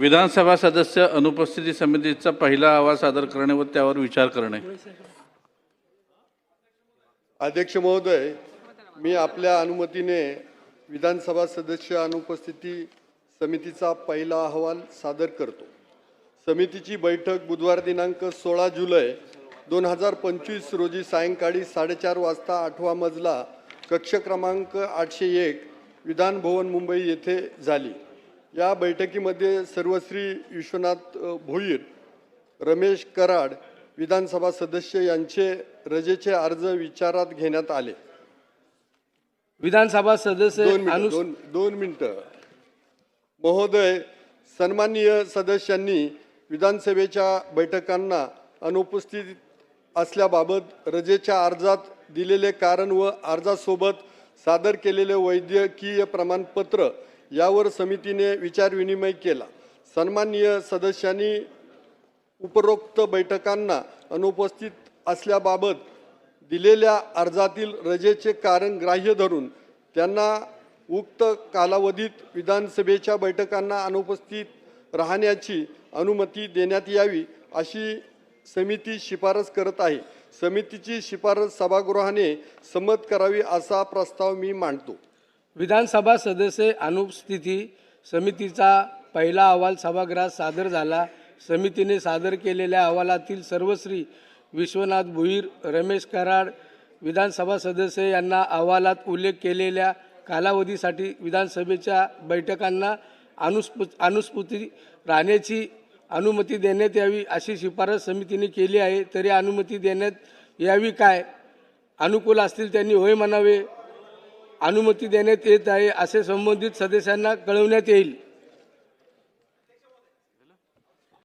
विधानसभा सदस्य अनुपस्थिती समितीचा पहिला अहवाल सादर करणे व त्यावर विचार करणे. अध्यक्ष महोदय मी आपल्या अनुमतीने विधानसभा सदस्य अनुपस्थिती समितीचा पहिला अहवाल सादर करतो. समितीची बैठक बुधवार दिनांक सोळा जुलै दोन हजार पंचवीस रोजी सायंकाळी साडेचार वाजता आठवा मजला कक्ष क्रमांक आठशे एक विधानभवन मुंबई येथे झाली. या बैठकीमध्ये सर्वश्री विश्वनाथ भोईर रमेश कराड विधानसभा सदस्य यांचे रजेचे अर्ज विचारात घेण्यात आले. विधानसभा सदस्य दोन दोन दोन मिनिटं. महोदय सन्माननीय सदस्यांनी विधानसभेच्या बैठकांना अनुपस्थित असल्याबाबत रजेच्या अर्जात दिलेले कारण व अर्जासोबत सादर केलेले वैद्यकीय प्रमाणपत्र यावर समितीने विचारविनिमय केला. सन्माननीय सदस्यांनी उपरोक्त बैठकांना अनुपस्थित असल्याबाबत दिलेल्या अर्जातील रजेचे कारण ग्राह्य धरून त्यांना उक्त कालावधीत विधानसभेच्या बैठकांना अनुपस्थित राहण्याची अनुमती देण्यात यावी अशी समिती शिफारस करत आहे. समितीची शिफारस सभागृहाने संमत करावी असा प्रस्ताव मी मांडतो. विधानसभा सदस्य अनुपस्थिती समितीचा पहिला अहवाल सभागृहात सादर झाला. समितीने सादर केलेल्या अहवालातील सर्वश्री विश्वनाथ भुईर रमेश कराड विधानसभा सदस्य यांना अहवालात उल्लेख केलेल्या कालावधीसाठी विधानसभेच्या बैठकांना अनुस्पु अनुस्फूर्ती राहण्याची अनुमती देण्यात यावी अशी शिफारस समितीने केली आहे. तरी अनुमती देण्यात यावी काय? अनुकूल असतील त्यांनी होय म्हणावे. अनुमती देण्यात येत आहे असे संबंधित सदस्यांना कळवण्यात येईल.